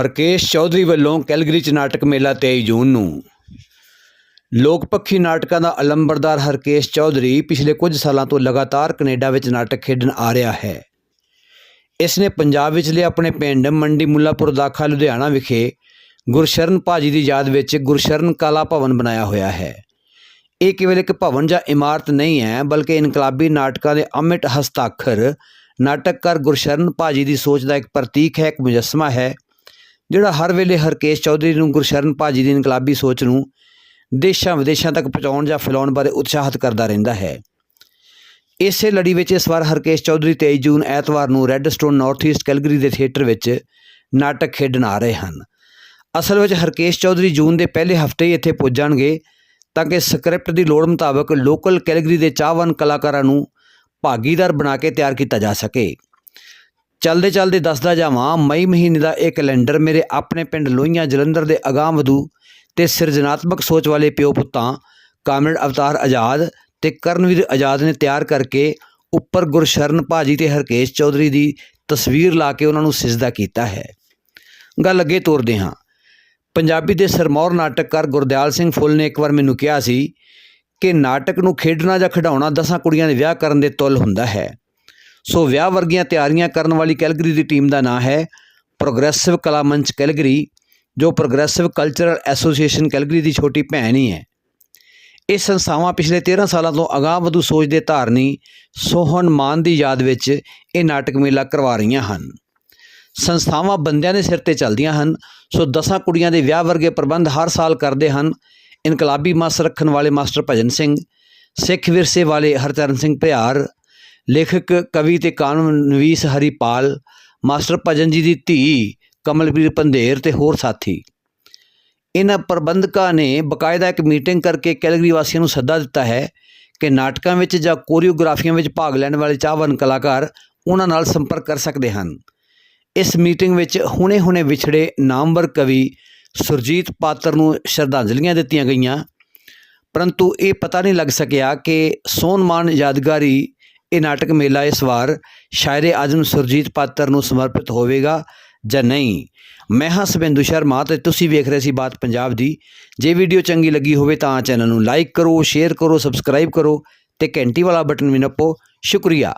ਹਰਕੇਸ਼ ਚੌਧਰੀ ਵੱਲੋਂ ਕੈਲਗਰੀ 'ਚ ਨਾਟਕ ਮੇਲਾ 23 ਜੂਨ ਨੂੰ। ਲੋਕ ਪੱਖੀ ਨਾਟਕਾਂ ਦਾ ਅਲੰਬਰਦਾਰ ਹਰਕੇਸ਼ ਚੌਧਰੀ ਪਿਛਲੇ ਕੁਝ ਸਾਲਾਂ ਤੋਂ ਲਗਾਤਾਰ ਕੈਨੇਡਾ ਵਿੱਚ ਨਾਟਕ ਖੇਡਣ ਆ ਰਿਹਾ ਹੈ। ਇਸ ਨੇ ਪੰਜਾਬ ਵਿਚਲੇ ਆਪਣੇ ਪਿੰਡ ਮੰਡੀ ਮੁੱਲਾਪੁਰ ਦਾਖਾ, ਲੁਧਿਆਣਾ ਵਿਖੇ ਗੁਰਸ਼ਰਨ ਭਾਜੀ ਦੀ ਯਾਦ ਵਿੱਚ ਗੁਰਸ਼ਰਨ ਕਲਾ ਭਵਨ ਬਣਾਇਆ ਹੋਇਆ ਹੈ। ਇਹ ਕੇਵਲ ਇੱਕ ਭਵਨ ਜਾਂ ਇਮਾਰਤ ਨਹੀਂ ਹੈ, ਬਲਕਿ ਇਨਕਲਾਬੀ ਨਾਟਕਾਂ ਦੇ ਅਮਿਟ ਹਸਤਾਖਰ ਨਾਟਕਕਾਰ ਗੁਰਸ਼ਰਨ ਭਾਜੀ ਦੀ ਸੋਚ ਦਾ ਇੱਕ ਪ੍ਰਤੀਕ ਹੈ, ਇੱਕ ਮੁਜੱਸਮਾ ਹੈ। ਜਿਹੜਾ ਹਰ ਵੇਲੇ ਹਰਕੇਸ਼ ਚੌਧਰੀ ਨੂੰ ਗੁਰਸ਼ਰਨ ਭਾਜੀ ਦੀ ਇਨਕਲਾਬੀ ਸੋਚ ਨੂੰ ਦੇਸ਼ਾਂ ਵਿਦੇਸ਼ਾਂ ਤੱਕ ਪਹੁੰਚਾਉਣ ਜਾਂ ਫੈਲਾਉਣ ਬਾਰੇ ਉਤਸ਼ਾਹਿਤ ਕਰਦਾ ਰਹਿੰਦਾ ਹੈ। ਇਸੇ ਲੜੀ ਵਿੱਚ ਇਸ ਵਾਰ ਹਰਕੇਸ਼ ਚੌਧਰੀ 23 ਜੂਨ ਐਤਵਾਰ ਨੂੰ Redstone North East Calgary ਦੇ ਥੀਏਟਰ ਵਿੱਚ ਨਾਟਕ ਖੇਡਣ ਆ ਰਹੇ ਹਨ। ਅਸਲ ਵਿੱਚ ਹਰਕੇਸ਼ ਚੌਧਰੀ ਜੂਨ ਦੇ ਪਹਿਲੇ ਹਫ਼ਤੇ ਹੀ ਇੱਥੇ ਪੁੱਜਣਗੇ ਤਾਂ ਕਿ ਸਕ੍ਰਿਪਟ ਦੀ ਲੋੜ ਮੁਤਾਬਕ ਲੋਕਲ ਕੈਲਗਰੀ ਦੇ ਚਾਹਵਾਨ ਕਲਾਕਾਰਾਂ ਨੂੰ ਭਾਗੀਦਾਰ ਬਣਾ ਕੇ ਤਿਆਰ ਕੀਤਾ ਜਾ ਸਕੇ। ਚਲਦੇ ਚਲਦੇ ਦੱਸਦਾ ਜਾਵਾਂ, ਮਈ ਮਹੀਨੇ ਦਾ ਇਹ ਕੈਲੰਡਰ ਮੇਰੇ ਆਪਣੇ ਪਿੰਡ ਲੋਹੀਆਂ ਜਲੰਧਰ ਦੇ ਅਗਾਂਹਵਧੂ ਤੇ ਸਿਰਜਣਾਤਮਕ ਸੋਚ ਵਾਲੇ ਪਿਓ ਪੁੱਤਾਂ, ਕਾਮਰੇਡ ਅਵਤਾਰ ਆਜ਼ਾਦ ਤੇ ਕਰਨਵੀਰ ਆਜ਼ਾਦ ਨੇ ਤਿਆਰ ਕਰਕੇ ਉੱਪਰ ਗੁਰਸ਼ਰਨ ਭਾਜੀ ਤੇ ਹਰਕੇਸ਼ ਚੌਧਰੀ ਦੀ ਤਸਵੀਰ ਲਾ ਕੇ ਉਹਨਾਂ ਨੂੰ ਸਿਜਦਾ ਕੀਤਾ ਹੈ। ਗੱਲ ਅੱਗੇ ਤੋਰਦੇ ਹਾਂ। ਪੰਜਾਬੀ ਦੇ ਸਰਮੌਰ ਨਾਟਕਕਾਰ ਗੁਰਦਿਆਲ ਸਿੰਘ ਫੁੱਲ ਨੇ ਇੱਕ ਵਾਰ ਮੈਨੂੰ ਕਿਹਾ ਸੀ ਕਿ ਨਾਟਕ ਨੂੰ ਖੇਡਣਾ ਜਾਂ ਖਿਡਾਉਣਾ ਦਸਾਂ ਕੁੜੀਆਂ ਦੇ ਵਿਆਹ ਕਰਨ ਦੇ ਤੁੱਲ ਹੁੰਦਾ ਹੈ। ਸੋ ਵਿਆਹ ਵਰਗੀਆਂ ਤਿਆਰੀਆਂ ਕਰਨ ਵਾਲੀ ਕੈਲਗਰੀ ਦੀ ਟੀਮ ਦਾ ਨਾਂ ਹੈ ਪ੍ਰੋਗਰੈਸਿਵ ਕਲਾ ਮੰਚ ਕੈਲਗਰੀ, ਜੋ ਪ੍ਰੋਗਰੈਸਿਵ ਕਲਚਰਲ ਐਸੋਸੀਏਸ਼ਨ ਕੈਲਗਰੀ ਦੀ ਛੋਟੀ ਭੈਣ ਹੀ ਹੈ। ਇਹ ਸੰਸਥਾਵਾਂ ਪਿਛਲੇ 13 ਸਾਲਾਂ ਤੋਂ ਅਗਾਂਹਵਧੂ ਸੋਚ ਦੇ ਧਾਰਨੀ ਸੋਹਣ ਮਾਨ ਦੀ ਯਾਦ ਵਿੱਚ ਇਹ ਨਾਟਕ ਮੇਲਾ ਕਰਵਾ ਰਹੀਆਂ ਹਨ। ਸੰਸਥਾਵਾਂ ਬੰਦਿਆਂ ਦੇ ਸਿਰ ਤੇ ਚੱਲਦੀਆਂ ਹਨ, ਸੋ ਦਸਾਂ ਕੁੜੀਆਂ ਦੇ ਵਿਆਹ ਵਰਗੇ ਪ੍ਰਬੰਧ ਹਰ ਸਾਲ ਕਰਦੇ ਹਨ। ਇਨਕਲਾਬੀ ਮਸ ਰੱਖਣ ਵਾਲੇ ਮਾਸਟਰ ਭਜਨ ਸਿੰਘ, ਸਿੱਖ ਵਿਰਸੇ ਵਾਲੇ ਹਰਚਰਨ ਸਿੰਘ ਭਿਆਰ ਲੇਖਕ, ਕਵੀ ਤੇ ਕਾਨੂੰਨਵੀਸ ਹਰੀਪਾਲ, ਮਾਸਟਰ ਭਜਨ ਜੀ ਦੀ ਧੀ ਕਮਲਪ੍ਰੀਤ ਪੰਧੇਰ ਤੇ ਹੋਰ ਸਾਥੀ। ਇਹਨਾਂ ਪ੍ਰਬੰਧਕਾਂ ਨੇ ਬਕਾਇਦਾ ਇੱਕ ਮੀਟਿੰਗ ਕਰਕੇ ਕੈਲਗਰੀ ਵਾਸੀਆਂ ਨੂੰ ਸੱਦਾ ਦਿੱਤਾ ਹੈ ਕਿ ਨਾਟਕਾਂ ਵਿੱਚ ਜਾਂ ਕੋਰੀਓਗ੍ਰਾਫੀਆਂ ਵਿੱਚ ਭਾਗ ਲੈਣ ਵਾਲੇ ਚਾਹਵਾਨ ਕਲਾਕਾਰ ਉਹਨਾਂ ਨਾਲ ਸੰਪਰਕ ਕਰ ਸਕਦੇ ਹਨ। ਇਸ ਮੀਟਿੰਗ ਵਿੱਚ ਹੁਣੇ-ਹੁਣੇ ਵਿਛੜੇ ਨਾਮਵਰ ਕਵੀ ਸੁਰਜੀਤ ਪਾਤਰ ਨੂੰ ਸ਼ਰਧਾਂਜਲੀਆਂ ਦਿੱਤੀਆਂ ਗਈਆਂ, ਪਰੰਤੂ ਇਹ ਪਤਾ ਨਹੀਂ ਲੱਗ ਸਕਿਆ ਕਿ ਸੋਨਮਾਨ ਯਾਦਗਾਰੀ ਇਹ ਨਾਟਕ ਮੇਲਾ ਇਸ ਵਾਰ ਸ਼ਾਇਰੇ ਆਜ਼ਮ ਸੁਰਜੀਤ ਪਾਤਰ ਨੂੰ ਸਮਰਪਿਤ ਹੋਵੇਗਾ ਜਾਂ ਨਹੀਂ? ਮੈਂ ਹਾਂ ਸਬਿੰਦੂ ਸ਼ਰਮਾ ਤੇ ਤੁਸੀਂ ਵੇਖ ਰਹੇ ਸੀ ਬਾਤ ਪੰਜਾਬ ਦੀ। ਜੇ ਵੀਡੀਓ ਚੰਗੀ ਲੱਗੀ ਹੋਵੇ ਤਾਂ ਚੈਨਲ ਨੂੰ ਲਾਈਕ ਕਰੋ, ਸ਼ੇਅਰ ਕਰੋ, ਸਬਸਕ੍ਰਾਈਬ ਕਰੋ ਤੇ ਘੰਟੀ ਵਾਲਾ ਬਟਨ ਵੀ ਨੱਪੋ। ਸ਼ੁਕਰੀਆ।